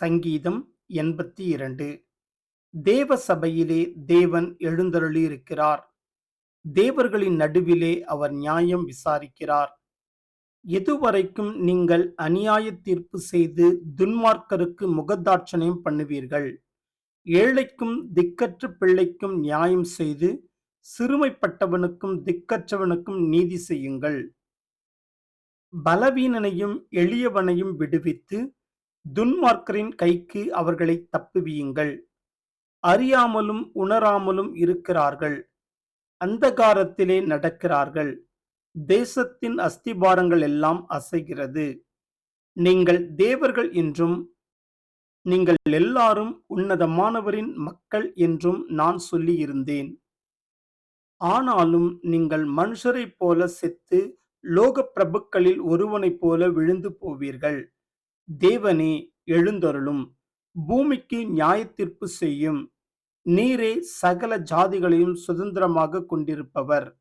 சங்கீதம் எண்பத்தி இரண்டு தேவ சபையிலே தேவன் எழுந்தருளியிருக்கிறார். தேவர்களின் நடுவிலே அவர் நியாயம் விசாரிக்கிறார். எதுவரைக்கும் நீங்கள் அநியாய தீர்ப்பு செய்து துன்மார்க்கருக்கு முகதாட்சணியம் பண்ணுவீர்கள். ஏழைக்கும் திக்கற்ற பிள்ளைக்கும் நியாயம் செய்து சிறுமைப்பட்டவனுக்கும் திக்கற்றவனுக்கும் நீதி செய்யுங்கள். பலவீனனையும் எளியவனையும் விடுவித்து துன்மார்க்கரின் கைக்கு அவர்களை தப்புவியுங்கள். அறியாமலும் உணராமலும் இருக்கிறார்கள். அந்தகாரத்திலே நடக்கிறார்கள். தேசத்தின் அஸ்திபாரங்கள் எல்லாம் அசைகிறது. நீங்கள் தேவர்கள் என்றும் நீங்கள் எல்லாரும் உன்னதமானவரின் மக்கள் என்றும் நான் சொல்லியிருந்தேன். ஆனாலும் நீங்கள் மனுஷரைப் போல செத்து லோக பிரபுக்களில் ஒருவனைப் போல விழுந்து போவீர்கள். தேவனே எழுந்தருளும். பூமிக்கு நியாயத்தீர்ப்பு செய்யும். நீரே சகல ஜாதிகளையும் சுதந்திரமாக கொண்டிருப்பவர்.